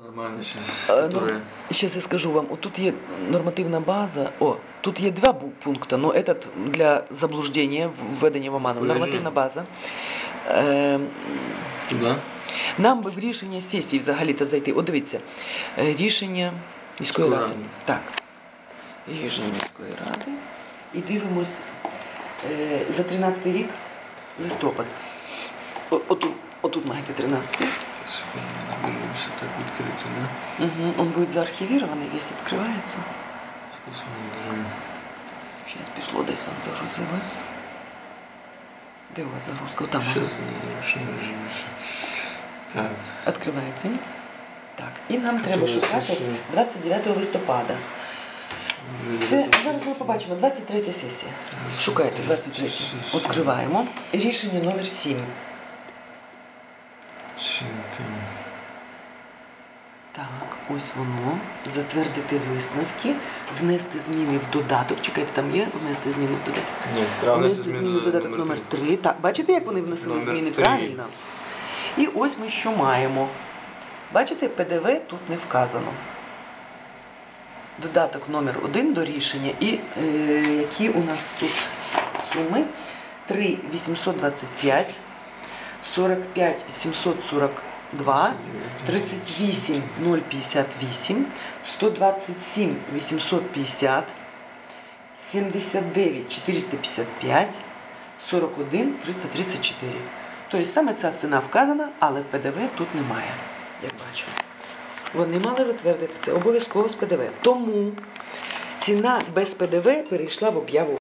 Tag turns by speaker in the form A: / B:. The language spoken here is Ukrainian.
A: Нормально сейчас.
B: Е,
A: Которые...
B: Ну, Сейчас я скажу вам, тут є нормативна база. О, тут є два пункти, но этот для заблуждення, введення в оману. Нормативна база. Е, нам би в рішення сесії взагалі-то зайти. От дивіться, е, рішення міської
A: Міської
B: ради.
A: ради.
B: Так. Рішення міської ради. І дивимось е, за 13 рік, листопад. О- Отут, отут маєте 13
A: Сегодня наберемся так открыто, да?
B: Угу. Он будет заархивированный, весь открывается.
A: Посмотрим.
B: Сейчас пішло десь вам загрузилось. Де у вас загрузка? Там.
A: Сейчас на ручном режиме все. Так.
B: Відкривається. Так. І нам
A: Це
B: треба
A: ось
B: шукати
A: ось.
B: 29 листопада. Це зараз ми побачимо 23 сесія. Шукайте 23. Відкриваємо. Рішення номер 7.
A: Симка.
B: Так, ось воно. Затвердити висновки, внести зміни в додаток. Чекайте, там є внести зміни в додаток.
A: Нет, треба
B: Внести зміни в додаток номер 3. Так, бачите, як вони вносили
A: Номер
B: зміни
A: три.
B: правильно? І ось ми що маємо. Бачите, ПДВ тут не вказано. Додаток номер 1 до рішення. І е, які у нас тут суми? 3 825, 45 742, 38 058, 127 850, 79 455, 41 334. Тобто саме ця ціна вказана, але ПДВ тут немає, як бачимо. Вони мали затвердити це обов'язково з ПДВ. Тому ціна без ПДВ перейшла в об'яву.